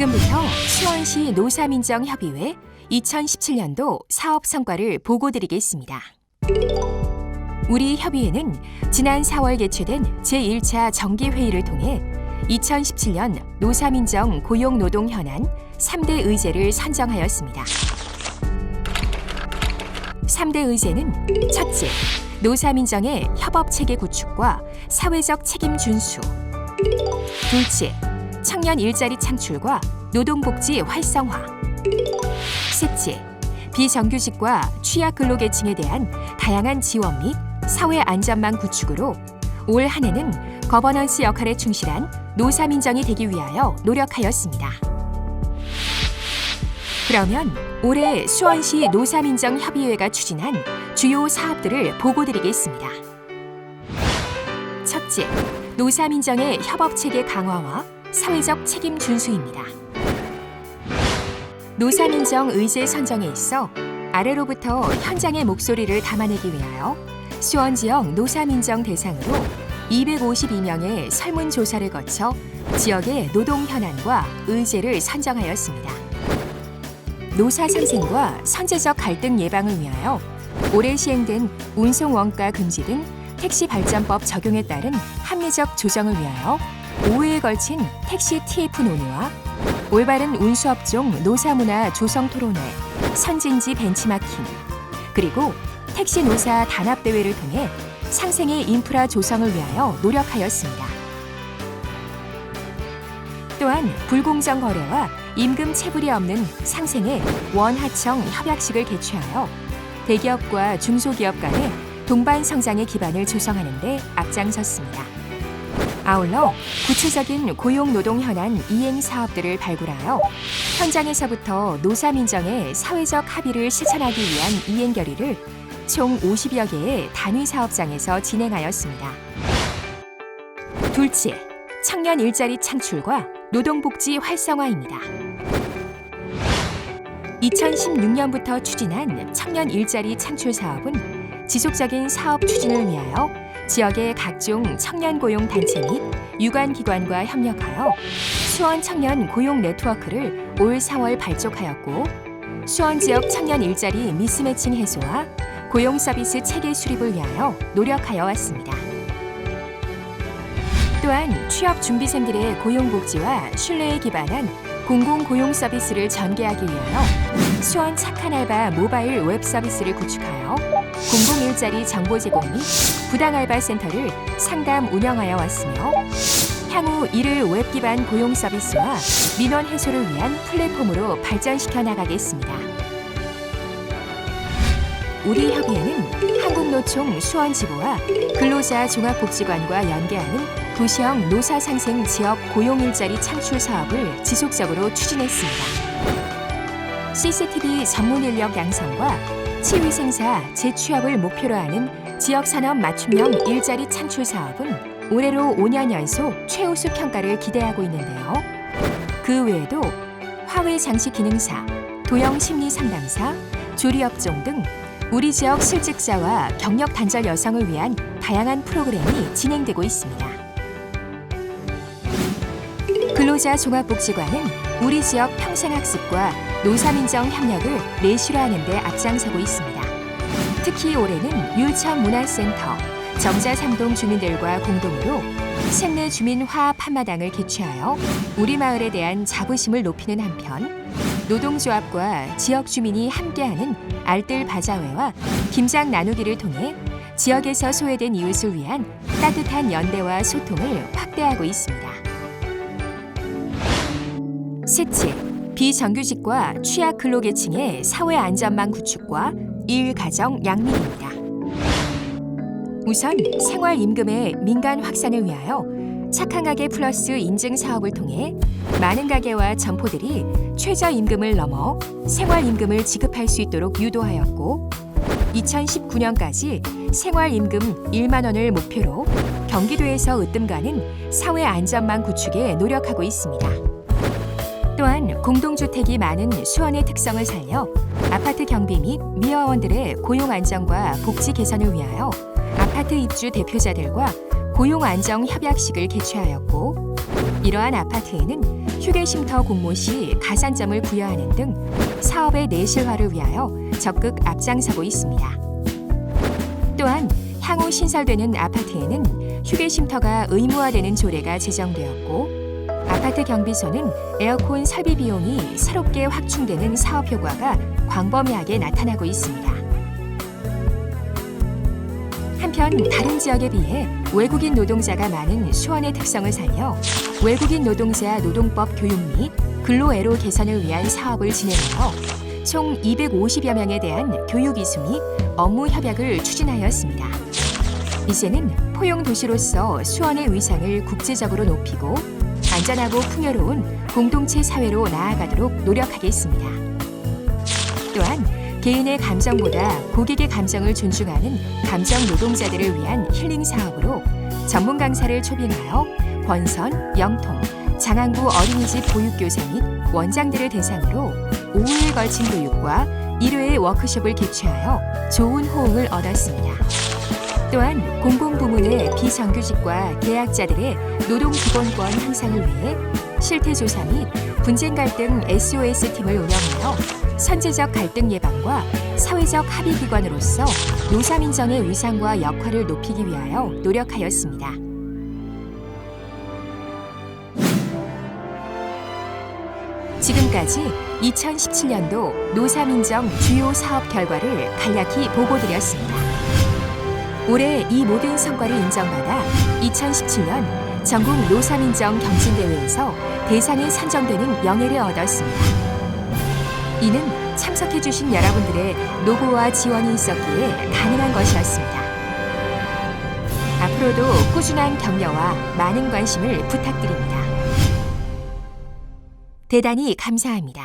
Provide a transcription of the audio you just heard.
지금부터 수원시 노사민정협의회 2017년도 사업 성과를 보고드리겠습니다. 우리 협의회는 지난 4월 개최된 제1차 정기회의를 통해 2017년 노사민정 고용노동 현안 3대 의제를 선정하였습니다. 3대 의제는 첫째, 노사민정의 협업체계 구축과 사회적 책임 준수 둘째, 청년 일자리 창출과 노동복지 활성화 셋째, 비정규직과 취약 근로계층에 대한 다양한 지원 및 사회 안전망 구축으로 올 한 해는 거버넌스 역할에 충실한 노사민정이 되기 위하여 노력하였습니다. 그러면 올해 수원시 노사민정협의회가 추진한 주요 사업들을 보고드리겠습니다. 첫째, 노사민정의 협업체계 강화와 사회적 책임 준수입니다. 노사민정 의제 선정에 있어 아래로부터 현장의 목소리를 담아내기 위하여 수원 지역 노사민정 대상으로 252명의 설문조사를 거쳐 지역의 노동 현안과 의제를 선정하였습니다. 노사 상생과 선제적 갈등 예방을 위하여 올해 시행된 운송 원가 금지 등 택시 발전법 적용에 따른 합리적 조정을 위하여 5회에 걸친 택시 TF 논의와 올바른 운수업종 노사문화 조성 토론회, 선진지 벤치마킹, 그리고 택시 노사 단합 대회를 통해 상생의 인프라 조성을 위하여 노력하였습니다. 또한 불공정 거래와 임금 체불이 없는 상생의 원하청 협약식을 개최하여 대기업과 중소기업 간의 동반 성장의 기반을 조성하는 데 앞장섰습니다. 아울러 구체적인 고용 노동 현안 이행 사업들을 발굴하여 현장에서부터 노사민정의 사회적 합의를 실천하기 위한 이행 결의를 총 50여 개의 단위 사업장에서 진행하였습니다. 둘째, 청년 일자리 창출과 노동복지 활성화입니다. 2016년부터 추진한 청년 일자리 창출 사업은 지속적인 사업 추진을 위하여 지역의 각종 청년 고용 단체 및 유관 기관과 협력하여 수원 청년 고용 네트워크를 올 4월 발족하였고 수원 지역 청년 일자리 미스매칭 해소와 고용 서비스 체계 수립을 위하여 노력하여 왔습니다. 또한 취업 준비생들의 고용 복지와 신뢰에 기반한 공공 고용 서비스를 전개하기 위하여 수원 착한 알바 모바일 웹 서비스를 구축하여 공공 일자리 정보 제공 및 부당 알바 센터를 상담 운영하여 왔으며 향후 이를 웹 기반 고용 서비스와 민원 해소를 위한 플랫폼으로 발전시켜 나가겠습니다. 우리 협의회는 한국노총 수원지부와 근로자 종합복지관과 연계하는 도시형 노사상생 지역 고용 일자리 창출 사업을 지속적으로 추진했습니다. CCTV 전문 인력 양성과 치위 생사 재취업을 목표로 하는 지역 산업 맞춤형 일자리 창출 사업은 올해로 5년 연속 최우수 평가를 기대하고 있는데요. 그 외에도 화훼 장식 기능사, 도형 심리 상담사, 조리업종 등 우리 지역 실직자와 경력 단절 여성을 위한 다양한 프로그램이 진행되고 있습니다. 근로자 종합복지관은 우리 지역 평생학습과 노사민정 협력을 내실화하는 데 앞장서고 있습니다. 특히 올해는 율천 문화센터, 정자삼동 주민들과 공동으로 샘내 주민 화합 한마당을 개최하여 우리 마을에 대한 자부심을 높이는 한편 노동조합과 지역 주민이 함께하는 알뜰 바자회와 김장 나누기를 통해 지역에서 소외된 이웃을 위한 따뜻한 연대와 소통을 확대하고 있습니다. 셋째, 비정규직과 취약 근로계층의 사회 안전망 구축과 일 가정 양립입니다. 우선 생활 임금의 민간 확산을 위하여 착한 가게 플러스 인증 사업을 통해 많은 가게와 점포들이 최저 임금을 넘어 생활 임금을 지급할 수 있도록 유도하였고 2019년까지 생활 임금 1만 원을 목표로 경기도에서 으뜸가는 사회 안전망 구축에 노력하고 있습니다. 또한 공동주택이 많은 수원의 특성을 살려 아파트 경비 및 미화원들의 고용 안정과 복지 개선을 위하여 아파트 입주 대표자들과 고용 안정 협약식을 개최하였고 이러한 아파트에는 휴게 쉼터 공모 시 가산점을 부여하는 등 사업의 내실화를 위하여 적극 앞장서고 있습니다. 또한 향후 신설되는 아파트에는 휴게 쉼터가 의무화되는 조례가 제정되었고 아파트 경비소는 에어컨 설비 비용이 새롭게 확충되는 사업 효과가 광범위하게 나타나고 있습니다. 한편 다른 지역에 비해 외국인 노동자가 많은 수원의 특성을 살려 외국인 노동자 노동법 교육 및 근로애로 개선을 위한 사업을 진행하여 총 250여 명에 대한 교육 이수 및 업무 협약을 추진하였습니다. 이제는 포용 도시로서 수원의 위상을 국제적으로 높이고 안전하고 풍요로운 공동체 사회로 나아가도록 노력하겠습니다. 또한 개인의 감정보다 고객의 감정을 존중하는 감정 노동자들을 위한 힐링 사업으로 전문 강사를 초빙하여 권선, 영통, 장안구 어린이집 보육교사 및 원장들을 대상으로 5일 걸친 교육과 1회의 워크숍을 개최하여 좋은 호응을 얻었습니다. 또한 공공부문의 비정규직과 계약자들의 노동 기본권 향상을 위해 실태조사 및 분쟁 갈등 SOS 팀을 운영하여 선제적 갈등 예방과 사회적 합의 기관으로서 노사민정의 위상과 역할을 높이기 위하여 노력하였습니다. 지금까지 2017년도 노사민정 주요 사업 결과를 간략히 보고드렸습니다. 올해 이 모든 성과를 인정받아 2017년 전국 노사민정 경진대회에서 대상에 선정되는 영예를 얻었습니다. 이는 참석해주신 여러분들의 노고와 지원이 있었기에 가능한 것이었습니다. 앞으로도 꾸준한 격려와 많은 관심을 부탁드립니다. 대단히 감사합니다.